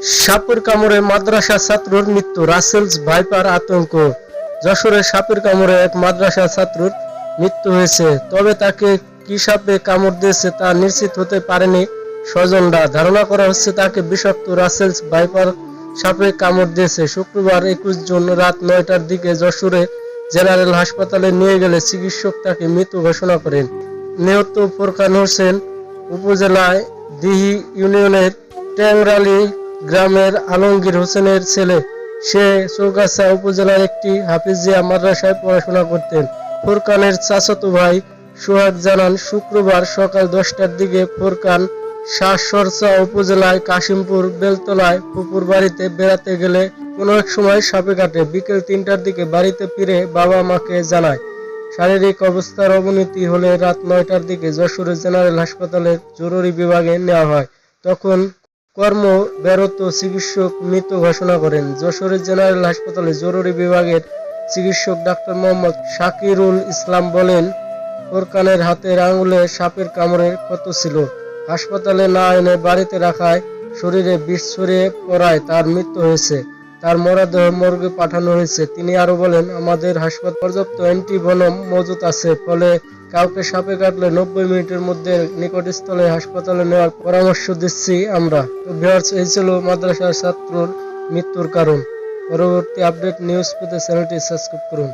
সাপের কামড়ে মাদ্রাসা ছাত্রর মৃত্যু, রাসেলস ভাইপার আতঙ্ক। যশোরে সাপের কামড়ে এক মাদ্রাসা ছাত্রর মৃত্যু হয়েছে। তবে তাকে কি সাপে কামড় দিয়েছে তা নিশ্চিত হতে পারেনি স্বজনরা। ধারণা করা হচ্ছে তাকে বিষাক্ত রাসেলস ভাইপার সাপে কামড় দিয়েছে। শুক্রবার একুশ জুন রাত নয়টার দিকে যশোরে জেনারেল হাসপাতালে নিয়ে গেলে চিকিৎসক তাকে মৃত ঘোষণা করেন। নিহত ফোরকান হোসেন উপজেলায় দিহি ইউনিয়নের ট্যাংরালি গ্রামের আলমগীর হোসেনের ছেলে। সে চৌগাছা উপজেলার একটি হাফিজিয়া মাদ্রাসায় পড়াশোনা করতেন। ফোরকানের চাচাতো ভাই সোহাগ জানান, শুক্রবার সকাল দশটার দিকে ফোরকান শাহসরচা উপজেলায় কাশিমপুর বেলতলায় পুকুর বাড়িতে বেড়াতে গেলে কোনো এক সময় সাপে কাটে। বিকেল তিনটার দিকে বাড়িতে ফিরে বাবা মাকে জানায়, শারীরিক অবস্থার অবনতি হলে রাত নয়টার দিকে যশোরের জেনারেল হাসপাতালের জরুরি বিভাগে নেওয়া হয়। তখন কর্মব্যরত চিকিৎসক মৃত ঘোষণা করেন। যশোরের জেনারেল হাসপাতালে জরুরি বিভাগের চিকিৎসক ডাক্তার মোহাম্মদ শাকিরুল ইসলাম বলেন ফোরকানের হাতের আঙুলে সাপের কামড়ের ক্ষত ছিল। হাসপাতালে না এনে বাড়িতে রাখায় শরীরে বিষ ছড়িয়ে পড়ায় তার মৃত্যু হয়েছে। তার মরদেহ মর্গে পাঠানো হয়েছে। তিনি আরও বলেন, আমাদের হাসপাতাল পর্যাপ্ত অ্যান্টিভনম মজুত আছে, ফলে কাউকে সাপে কাটলে নব্বই মিনিটের মধ্যে নিকটস্থলে হাসপাতালে নেওয়ার পরামর্শ দিচ্ছি আমরা। তো ভিউয়ার্স, এই ছিল মাদ্রাসার ছাত্রর মৃত্যুর কারণ। পরবর্তী আপডেট নিউজ পেতে চ্যানেলটি সাবস্ক্রাইব করুন।